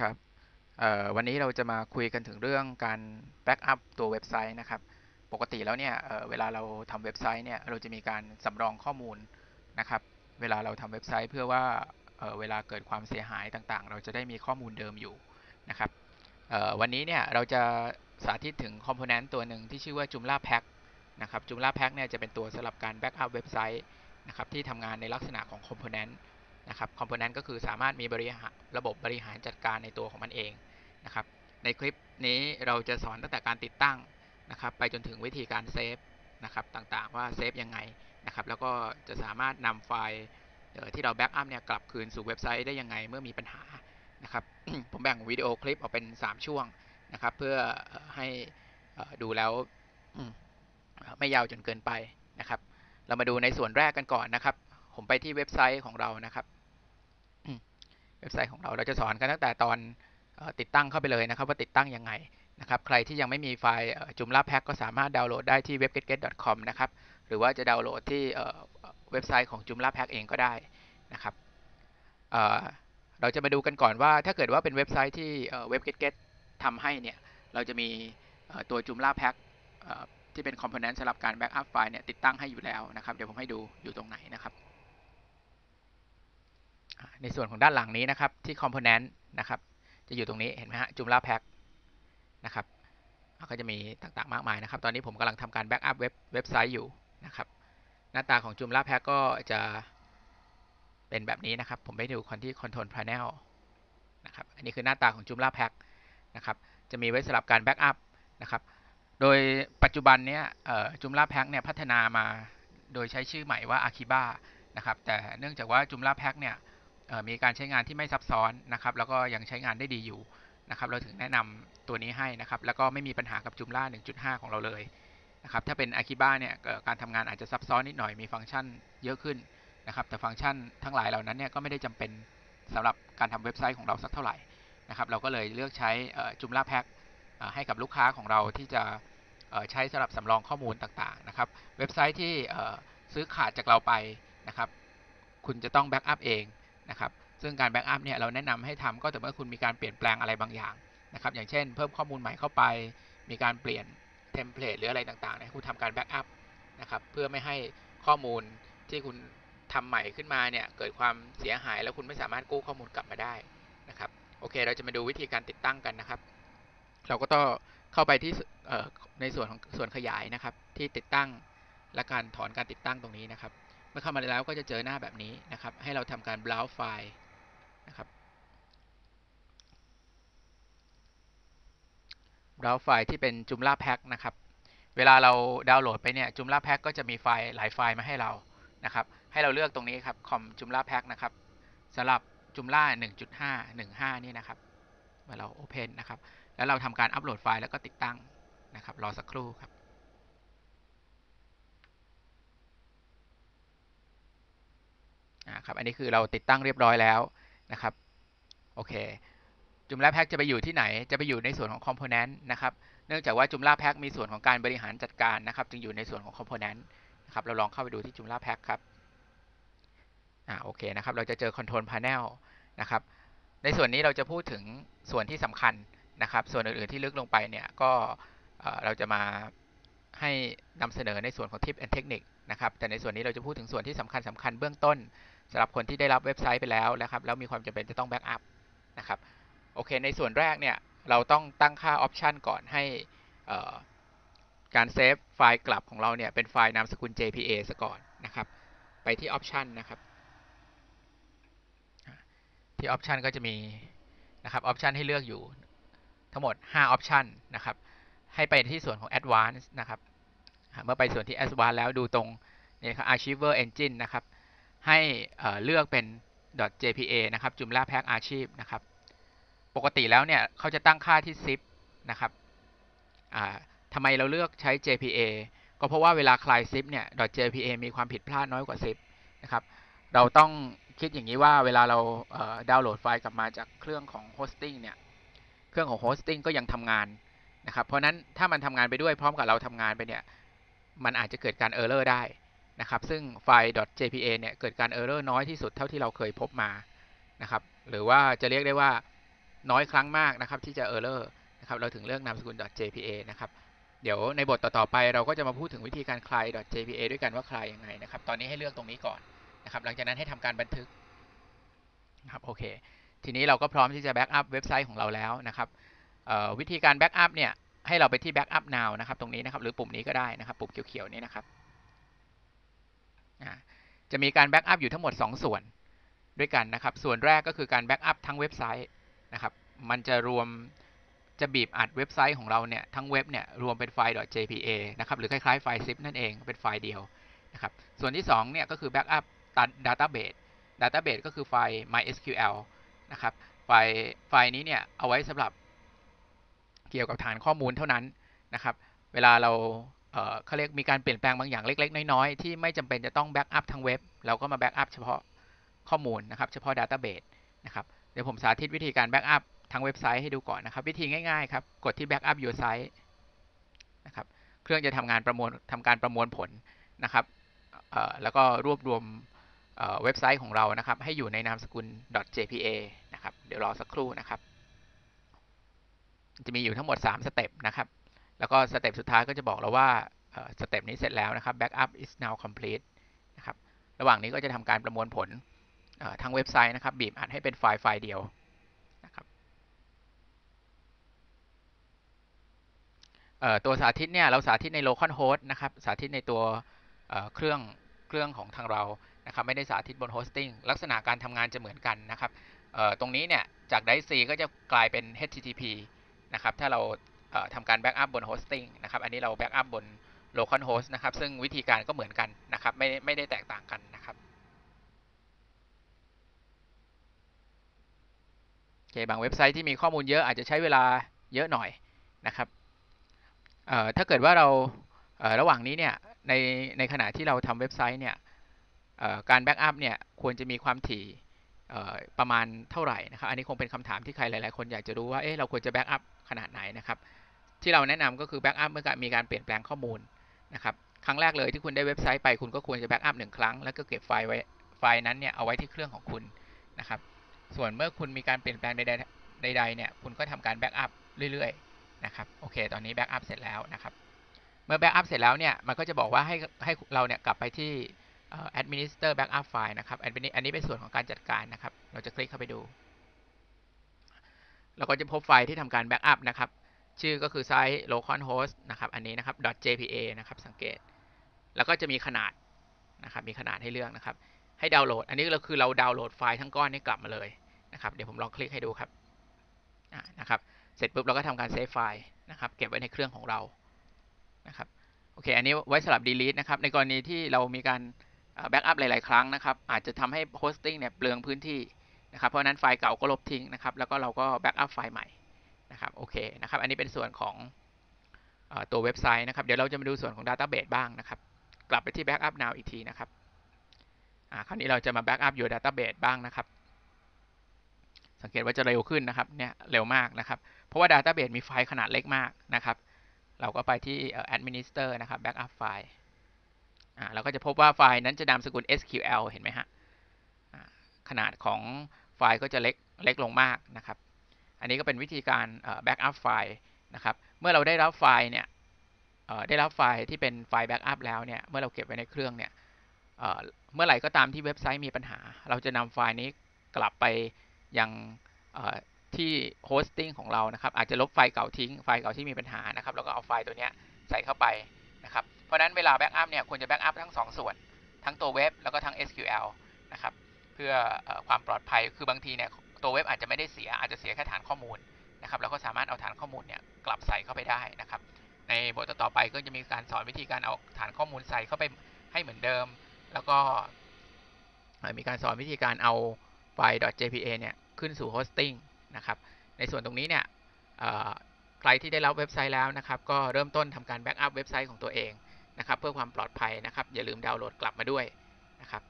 ครับวันนี้เราจะมาคุยกันถึงเรื่องการแบ็กอัพตัวเว็บไซต์นะครับ ปกติแล้วเนี่ยเเวลาเราทำเว็บไซต์เนี่ยเราจะมีการสำรองข้อมูลนะครับ เวลาเราทำเว็บไซต์เพื่อว่าเเวลาเกิดความเสียหายต่างๆ เราจะได้มีข้อมูลเดิมอยู่นะครับวันนี้เนี่ยเราจะสาธิตถึงคอมโพเนนต์ตัวหนึ่งที่ชื่อว่า Joomla Pack นะครับ Joomla Pack เนี่ยจะเป็นตัวสำหรับการแบ็กอัพเว็บไซต์นะครับที่ทำงานในลักษณะของคอมโพเนนต์ นะครับคอมโพเนนต์ก็คือสามารถมีบริหารระบบบริหารจัดการในตัวของมันเองนะครับ ในคลิปนี้เราจะสอนตั้งแต่การติดตั้งนะครับ ไปจนถึงวิธีการเซฟนะครับต่างๆว่าเซฟยังไงนะครับ แล้วก็จะสามารถนำไฟล์ที่เราแบ็กอัพเนี่ยกลับคืนสู่เว็บไซต์ได้ยังไงเมื่อมีปัญหานะครับ ผมแบ่งวิดีโอคลิปออกเป็น 3 ช่วงนะครับ เพื่อให้ดูแล้วไม่ยาวจนเกินไปนะครับ เรามาดูในส่วนแรกกันก่อนนะครับ ผมไปที่เว็บไซต์ของเรานะครับ เว็บไซต์ของเราเราจะสอนกันตั้งแต่ตอนอติดตั้งเข้าไปเลยนะครับ ว่าติดตั้งยังไงนะครับใครที่ยังไม่มีไฟล์จุมล่าแพ็กก็สามารถดาวน์โหลดได้ที่ webgetget.com นะครับหรือว่าจะดาวน์โหลดที่เว็บไซต์ของ Joomla Pack เองก็ได้นะครับเเราจะมาดูกันก่อนว่า ถ้าเกิดว่าเป็นเว็บไซต์ที่เอ่อ webgetget ทำให้เนี่ยเราจะมีตัว Joomla Pack เอ่อที่เป็น component สำหรับการ backup ไฟล์เนี่ยติดตั้งให้อยู่แล้วนะครับ เดี๋ยวผมให้ดูอยู่ตรงไหนนะครับ ในส่วนของด้านหลังนี้นะครับที่ component นะครับจะอยู่ตรงนี้เห็นไหมฮะ Joomla Pack นะครับก็จะมีต่างๆมากมายนะครับ ตอนนี้ผมกำลังทำการแบ็กอัพเว็บเว็บไซต์อยู่นะครับ หน้าตาของ Joomla Pack ก็จะเป็นแบบนี้นะครับ ผมไปดูคนที่ Control Panel นะครับ อันนี้คือหน้าตาของ Joomla Pack นะครับ จะมีไว้สำหรับการแบ็กอัพนะครับ โดยปัจจุบันเนี้ยเอ่อ Joomla Pack เนี่ยพัฒนามาโดยใช้ชื่อใหม่ว่า Akiba นะครับ แต่เนื่องจากว่า Joomla Pack เนี่ย มีการใช้งานที่ไม่ซับซ้อนนะครับ แล้วก็ยังใช้งานได้ดีอยู่นะครับ เราถึงแนะนำตัวนี้ให้นะครับ แล้วก็ไม่มีปัญหากับ Joomla 1.5 ของเราเลยนะครับ ถ้าเป็น Akiba เนี่ยการทำงานอาจจะซับซ้อนนิดหน่อย มีฟังก์ชันเยอะขึ้นนะครับ แต่ฟังก์ชันทั้งหลายเหล่านั้นเนี่ยก็ไม่ได้จำเป็นสำหรับการทำเว็บไซต์ของเราสักเท่าไหร่นะครับ เราก็เลยเลือกใช้เอ่อ Joomla Pack เอ่อให้กับลูกค้าของเราที่จะใช้สำหรับสำรองข้อมูลต่างๆนะครับ เว็บไซต์ที่ซื้อขาดจากเราไปนะครับ คุณจะต้องแบ็กอัพเอง นะครับซึ่งการแบ็กอัพเนี่ยเราแนะนำให้ทำก็แต่เมื่อคุณมีการเปลี่ยนแปลงอะไรบางอย่างนะครับอย่างเช่น เพิ่มข้อมูลใหม่เข้าไป มีการเปลี่ยนเทมเพลตหรืออะไรต่างๆเนี่ยคุณทำการแบ็กอัพนะครับเพื่อไม่ให้ข้อมูลที่คุณทำใหม่ขึ้นมาเนี่ยเกิดความเสียหายแล้วคุณไม่สามารถกู้ข้อมูลกลับมาได้นะครับโอเค เราจะมาดูวิธีการติดตั้งกันนะครับ เราก็ต้องเข้าไปที่ในส่วนของส่วนขยายนะครับ ที่ติดตั้งและการถอนการติดตั้งตรงนี้นะครับ เมื่อเข้ามาแล้วก็จะเจอหน้าแบบนี้นะครับ ให้เราทำการ browse ไฟล์นะครับ browse ไฟล์ที่เป็น Joomla Pack นะครับ เวลาเราดาวน์โหลดไปเนี่ย Joomla Pack ก็จะมีไฟล์หลายไฟล์มาให้เรานะครับ ให้เราเลือกตรงนี้ครับ com Joomla Pack นะครับสำหรับ Joomla 1.5 15 นี่นะครับ เมื่อเรา Open นะครับ แล้วเราทำการอัปโหลดไฟล์แล้วก็ติดตั้งนะครับ รอสักครู่ครับ อ่าครับอันนี้คือเราติดตั้งเรียบร้อยแล้วนะครับโอเค Joomla Pack จะไปอยู่ที่ไหนจะไปอยู่ในส่วนของ Component นะครับเนื่องจากว่า Joomla Pack มีส่วนของการบริหารจัดการนะครับ จึงอยู่ในส่วนของ Component นะครับเราลองเข้าไปดูที่ Joomla Pack ครับอ่าโอเคนะครับเราจะเจอ Control Panel นะครับในส่วนนี้เราจะพูดถึงส่วนที่สำคัญนะครับ ส่วนอื่นๆที่ลึกลงไปเนี่ยก็เอ่อเราจะมาให้นำเสนอในส่วนของ Tip and Technique นะครับแต่ในส่วนนี้เราจะพูดถึงส่วนที่สำคัญสำคัญเบื้องต้น สำหรับคนที่ได้รับเว็บไซต์ไปแล้วนะครับแล้วมีความจำเป็นจะต้องแบ็กอัพนะครับโอเคในส่วนแรกเนี่ยเราต้องตั้งค่าออปชันก่อนให้การเซฟไฟล์กลับของเราเนี่ยเป็นไฟล์นามสกุล JPA ซะก่อนนะครับไปที่ออปชันนะครับที่ออปชันก็จะมีนะครับออปชันให้เลือกอยู่ทั้งหมด5ออปชันนะครับ ให้ไปที่ส่วนของ Advanced นะครับ เมื่อไปส่วนที่ Advanced แล้วดูตรงนี่ครับ Archiver Engine นะครับ ให้เเลือกเป็น .jpa นะครับ Joomla Pack Archive นะครับ ปกติแล้วเนี่ยเขาจะตั้งค่าที่ zip นะครับทำไมเราเลือกใช้ JPA ก็เพราะว่าเวลาคลาย zip เนี่ย .jpa มีความผิดพลาดน้อยกว่า zip นะครับ เราต้องคิดอย่างนี้ว่าเวลาเราเดาวน์โหลดไฟล์กลับมาจากเครื่องของ hosting เนี่ย เครื่องของ hosting ก็ยังทำงานนะครับ เพราะนั้นถ้ามันทำงานไปด้วยพร้อมกับเราทำงานไปเนี่ย มันอาจจะเกิดการ error ได้ นะครับ ซึ่งไฟล์ .jpa เนี่ยเกิดการ error น้อยที่สุดเท่าที่เราเคยพบมานะครับ หรือว่าจะเรียกได้ว่าน้อยครั้งมากนะครับที่จะ error นะครับเราถึงเลือกนามสกุล .jpa นะครับเดี๋ยวในบทต่อๆไปเราก็จะมาพูดถึงวิธีการคลาย .jpa ด้วยกันว่าคลายยังไงนะครับ ตอนนี้ให้เลือกตรงนี้ก่อนนะครับ หลังจากนั้นให้ทำการบันทึกนะครับโอเค ทีนี้เราก็พร้อมที่จะแบ็กอัพเว็บไซต์ของเราแล้วนะครับวิธีการแบ็กอัพเนี่ยให้เราไปที่ Backup Now นะครับ ตรงนี้นะครับ หรือปุ่มนี้ก็ได้นะครับ ปุ่มเขียวๆนี้นะครับ จะมีการแบ็กอัพอยู่ทั้งหมด 2 ส่วนด้วยกันนะครับ ส่วนแรกก็คือการแบ็กอัพทั้งเว็บไซต์นะครับ มันจะรวมจะบีบอัดเว็บไซต์ของเราเนี่ยทั้งเว็บเนี่ยรวมเป็นไฟล์ .jpa นะครับหรือคล้ายๆไฟล์ zip นั่นเองเป็นไฟล์เดียวนะครับ ส่วนที่2เนี่ยก็คือแบ็กอัพตัด database database ก็คือไฟล์ mysql นะครับ ไฟล์ไฟล์นี้เนี่ยเอาไว้สำหรับเกี่ยวกับฐานข้อมูลเท่านั้นนะครับ เวลาเรา เขาเรียกมีการเปลี่ยนแปลงบางอย่างเล็ก ๆ น้อย ๆ ที่ไม่จำเป็นจะต้องแบ็กอัพทั้งเว็บ เราก็มาแบ็กอัพเฉพาะข้อมูลนะครับ เฉพาะ Database นะครับ เดี๋ยวผมสาธิตวิธีการแบ็กอัพทั้งเว็บไซต์ให้ดูก่อนนะครับ วิธีง่ายๆครับ กดที่ Backup Your Site นะครับ เครื่องจะทำงานประมวลทำการประมวลผลนะครับ แล้วก็รวบรวมเว็บไซต์ของเรานะครับ ให้อยู่ในนามสกุล .jpa นะครับ เดี๋ยวรอสักครู่นะครับ จะมีอยู่ทั้งหมด 3 สเต็ปนะครับ แล้วก็สเต็ปสุดท้ายก็จะบอกเราว่าสเต็ปนี้เสร็จแล้วนะครับ backup is now complete นะครับ ระหว่างนี้ก็จะทำการประมวลผลทั้งเว็บไซต์นะครับ บีบอัดให้เป็นไฟล์ไฟล์เดียวนะครับตัวสาธิตเนี่ย เราสาธิตใน localhost นะครับ สาธิตในตัวเครื่องเครื่องของทางเรานะครับ ไม่ได้สาธิตบนโฮสติ้งลักษณะการทำงานจะเหมือนกันนะครับตรงนี้เนี่ย จาก d i c ก็จะกลายเป็น HTTP นะครับ ถ้าเรา ทำการแบ็กอัพบนโฮสติ้งนะครับ อันนี้เราแบ็กอัพบน local host นะครับ ซึ่งวิธีการก็เหมือนกันนะครับ ไม่ไม่ได้แตกต่างกันนะครับโอเคบางเว็บไซต์ที่มีข้อมูลเยอะอาจจะใช้เวลาเยอะหน่อยนะครับถ้าเกิดว่าเราระหว่างนี้เนี่ยในในขณะที่เราทำเว็บไซต์เนี่ยการแบ็กอัพเนี่ยควรจะมีความถี่ ประมาณเท่าไหร่นะครับ อันนี้คงเป็นคำถามที่ใครหลาย ๆ คนอยากจะรู้ว่าเอ๊ะเราควรจะแบ็กอัพขนาดไหนนะครับ ที่เราแนะนำก็คือแบ็กอัพเมื่อมีการเปลี่ยนแปลงข้อมูลนะครับ ครั้งแรกเลยที่คุณได้เว็บไซต์ไปคุณก็ควรจะแบ็กอัพหนึ่งครั้งแล้วก็เก็บไฟล์ไว้ไฟล์นั้นเนี่ยเอาไว้ที่เครื่องของคุณนะครับ ส่วนเมื่อคุณมีการเปลี่ยนแปลงใดๆเนี่ยคุณก็ทำการแบ็กอัพเรื่อย ๆ นะครับ โอเค ตอนนี้แบ็กอัพเสร็จแล้วนะครับ เมื่อแบ็กอัพเสร็จแล้วเนี่ยมันก็จะบอกว่าให้ให้เราเนี่ยกลับไปที่ administer backup file นะครับอันนี้อันนี้เป็นส่วนของการจัดการนะครับ เราจะคลิกเข้าไปดู เราก็จะพบไฟล์ที่ทำการ backup นะครับ ชื่อก็คือไซต์ localhost นะครับ อันนี้นะครับ .jpa นะครับ สังเกต แล้วก็จะมีขนาดนะครับ มีขนาดให้เลือกนะครับ ให้ดาวน์โหลด อันนี้เราคือเราดาวน์โหลดไฟล์ทั้งก้อนนี้กลับมาเลยนะครับ เดี๋ยวผมลองคลิกให้ดูครับนะครับ เสร็จปุ๊บเราก็ทำการเซฟไฟล์นะครับ เก็บไว้ในเครื่องของเรา นะครับ โอเค อันนี้ไว้สำหรับ delete นะครับ ในกรณีที่เรามีการ แบ็กอัพหลาย ๆ ครั้งนะครับ อาจจะทำให้โฮสติ้งเนี่ยเปลืองพื้นที่นะครับเพราะนั้นไฟล์เก่าก็ลบทิ้งนะครับ แล้วก็เราก็แบ็กอัพไฟล์ใหม่นะครับโอเคนะครับอันนี้เป็นส่วนของตัวเว็บไซต์นะครับ เดี๋ยวเราจะมาดูส่วนของ Database บ้างนะครับ กลับไปที่ Backup Now อีกทีนะครับคราวนี้เราจะมา Backup อยู่ Database บ้างนะครับ สังเกตว่าจะเร็วขึ้นนะครับเนี่ยเร็วมากนะครับ เพราะว่า Database มีไฟล์ขนาดเล็กมากนะครับ เราก็ไปที่ Administer นะครับ Backup ไฟล์ เราก็จะพบว่าไฟล์นั้นจะนามสกุล SQL เห็นไหมฮะขนาดของไฟล์ก็จะเล็กเล็กลงมากนะครับ อันนี้ก็เป็นวิธีการแบ็กอัพไฟล์นะครับ เมื่อเราได้รับไฟล์เนี่ยได้รับไฟล์ที่เป็นไฟล์แบ็กอัพแล้วเนี่ย เมื่อเราเก็บไว้ในเครื่องเนี่ยเมื่อไหร่ก็ตามที่เว็บไซต์มีปัญหา เราจะนำไฟล์นี้กลับไปยังที่โฮสติ้งของเรานะครับ อาจจะลบไฟล์เก่าทิ้ง ไฟล์เก่าที่มีปัญหานะครับ แล้วก็เอาไฟล์ตัวนี้ใส่เข้าไป เพราะนั้นเวลาแบ็กอัพเนี่ยควรจะแบ็กอัพทั้ง 2 ส่วน ทั้งตัวเว็บแล้วก็ทั้ง SQL นะครับเพื่อความปลอดภัยคือบางทีเนี่ยตัวเว็บอาจจะไม่ได้เสียอาจจะเสียแค่ฐานข้อมูลนะครับเราก็สามารถเอาฐานข้อมูลเนี่ยกลับใส่เข้าไปได้นะครับ ในบทต่อไปก็จะมีการสอนวิธีการเอาฐานข้อมูลใส่เข้าไปให้เหมือนเดิม แล้วก็มีการสอนวิธีการเอาไฟล์ .jpa เนี่ยขึ้นสู่โฮสติ้งนะครับในส่วนตรงนี้เนี่ยใครที่ได้รับเว็บไซต์แล้วนะครับ ก็เริ่มต้นทำการแบ็กอัพเว็บไซต์ของตัวเอง นะครับเพื่อความปลอดภัยนะครับ อย่าลืมดาวน์โหลดกลับมาด้วยนะครับ